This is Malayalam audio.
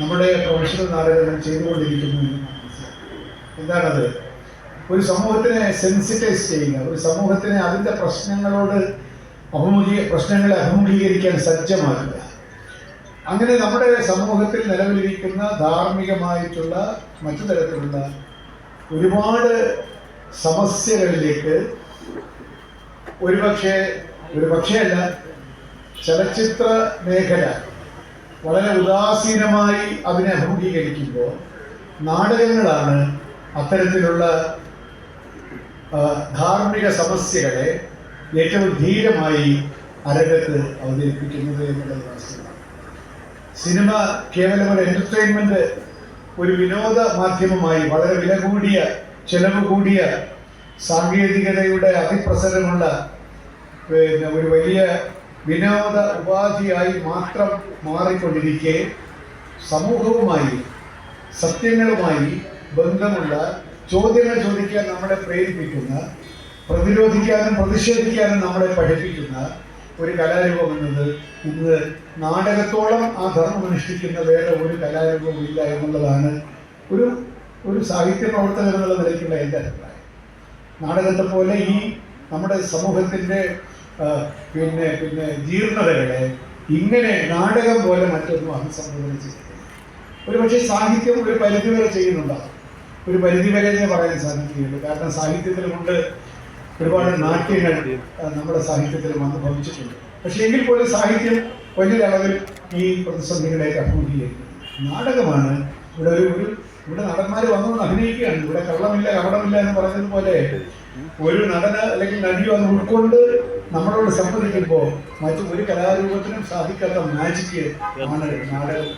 നമ്മുടെ പ്രൊഫഷണൽ നാടകങ്ങൾ ചെയ്തുകൊണ്ടിരിക്കുന്നു എന്ന് നാം എന്താണത്? ഒരു സമൂഹത്തിനെ സെൻസിറ്റൈസ് ചെയ്യുക ഒരു സമൂഹത്തിനെ അതിന്റെ പ്രശ്നങ്ങളോട് അഭിമുഖീ പ്രശ്നങ്ങളെ അഭിമുഖീകരിക്കാൻ സജ്ജമാക്കുക. അങ്ങനെ നമ്മുടെ സമൂഹത്തിൽ നിലവിലിരിക്കുന്ന ധാർമ്മികമായിട്ടുള്ള മറ്റു തരത്തിലുള്ള ഒരുപാട് സമസ്യകളിലേക്ക് ഒരുപക്ഷെ ഒരു പക്ഷേ അല്ല ചലച്ചിത്ര മേഖല വളരെ ഉദാസീനമായി അതിനെ അഭിമുഖീകരിക്കുമ്പോൾ നാടകങ്ങളാണ് അത്തരത്തിലുള്ള ധാർമ്മിക സമസ്യകളെ ഏറ്റവും ധീരമായി അരങ്ങത്ത് അവതരിപ്പിക്കുന്നത് എന്നുള്ളത് വാസ്തവമാണ്. സിനിമ കേവലം ഒരു എന്റർടൈൻമെന്റ് ഒരു വിനോദ മാധ്യമമായി വളരെ വില കൂടിയ ചെലവ് കൂടിയ സാങ്കേതികതയുടെ അതിപ്രസരമുള്ള പിന്നെ ഒരു വലിയ വിനോദ ഉപാധിയായി മാത്രം മാറിക്കൊണ്ടിരിക്കെ സമൂഹവുമായി സത്യങ്ങളുമായി ബന്ധമുള്ള ചോദ്യങ്ങൾ ചോദിക്കാൻ നമ്മളെ പ്രേരിപ്പിക്കുന്ന പ്രതിരോധിക്കാനും പ്രതിഷേധിക്കാനും നമ്മളെ പഠിപ്പിക്കുന്ന ഒരു കലാരൂപം എന്നത് ഇന്ന് നാടകത്തോളം ആ ധർമ്മം അനുഷ്ഠിക്കുന്ന വേറെ ഒരു കലാരൂപവും ഇല്ല എന്നുള്ളതാണ് ഒരു ഒരു സാഹിത്യ പ്രവർത്തകൻ എന്നുള്ള നിലയ്ക്കുള്ള എന്റെ അഭിപ്രായം. നാടകത്തെ പോലെ ഈ നമ്മുടെ സമൂഹത്തിന്റെ പിന്നെ പിന്നെ ജീർണതകളെ. ഇങ്ങനെ നാടകം പോലെ മറ്റൊന്നും അഭിസംബോധന ചെയ്യുന്നത് ഒരു പക്ഷേ സാഹിത്യം ഒരു പരിധി വരെ ചെയ്യുന്നുണ്ടാകും ഒരു പരിധി വരെ എന്നേ പറയാൻ സാധിക്കുകയുള്ളൂ. കാരണം സാഹിത്യത്തിലുമുണ്ട് ഒരുപാട് നാട്യങ്ങൾ നമ്മുടെ സാഹിത്യത്തിൽ വന്ന് ഭവിച്ചിട്ടുണ്ട്. പക്ഷേ എങ്കിൽ പോലും സാഹിത്യം വലിയൊരളവിൽ ഈ പ്രതിസന്ധികളെയൊക്കെ അഭിമുഖീകരിക്കുന്നു. നാടകമാണ്. ഇവിടെ ഒരു ഒരു ഇവിടെ നടന്മാർ വന്നു അഭിനയിക്കുകയാണ്. ഇവിടെ കള്ളമില്ല കപടമില്ല എന്ന് പറഞ്ഞതുപോലെ ഒരു നടന് അല്ലെങ്കിൽ നടിയോ അത് ഉൾക്കൊണ്ട് നമ്മളോട് സംബന്ധിക്കുമ്പോൾ മറ്റു ഒരു കലാരൂപത്തിനും സാധിക്കാത്ത മാജിക്ക് ആണ് നാടകം.